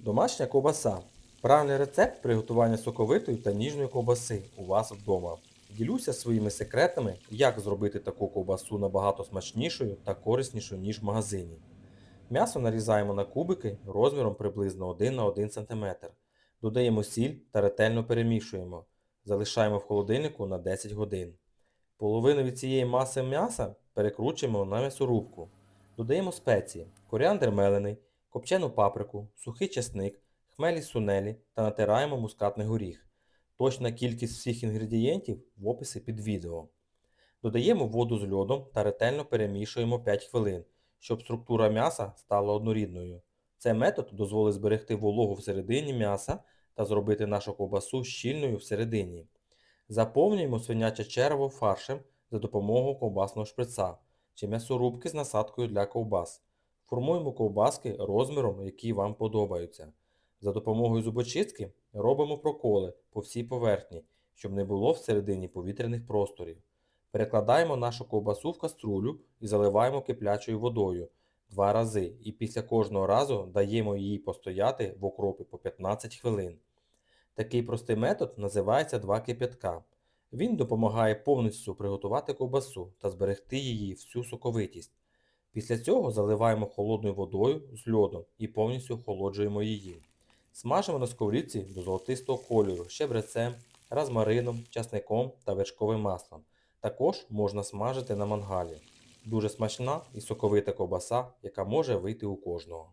Домашня ковбаса. Правильний рецепт приготування соковитої та ніжної ковбаси у вас вдома. Ділюся своїми секретами, як зробити таку ковбасу набагато смачнішою та кориснішою, ніж в магазині. М'ясо нарізаємо на кубики розміром приблизно 1 на 1 см. Додаємо сіль та ретельно перемішуємо. Залишаємо в холодильнику на 10 годин. Половину від цієї маси м'яса перекручуємо на м'ясорубку. Додаємо спеції, коріандр мелений, копчену паприку, сухий чесник, хмелі сунелі та натираємо мускатний горіх. Точна кількість всіх інгредієнтів в описі під відео. Додаємо воду з льодом та ретельно перемішуємо 5 хвилин, щоб структура м'яса стала однорідною. Цей метод дозволить зберегти вологу всередині м'яса та зробити нашу ковбасу щільною всередині. Заповнюємо свиняче черево фаршем за допомогою ковбасного шприца чи м'ясорубки з насадкою для ковбас. Формуємо ковбаски розміром, які вам подобаються. За допомогою зубочистки робимо проколи по всій поверхні, щоб не було всередині повітряних просторів. Перекладаємо нашу ковбасу в каструлю і заливаємо киплячою водою два рази, і після кожного разу даємо їй постояти в окропі по 15 хвилин. Такий простий метод називається два кип'ятка. Він допомагає повністю приготувати ковбасу та зберегти її всю соковитість. Після цього заливаємо холодною водою з льодом і повністю охолоджуємо її. Смажимо на сковорідці до золотистого кольору щебрецем, розмарином, часником та вершковим маслом. Також можна смажити на мангалі. Дуже смачна і соковита ковбаса, яка може вийти у кожного.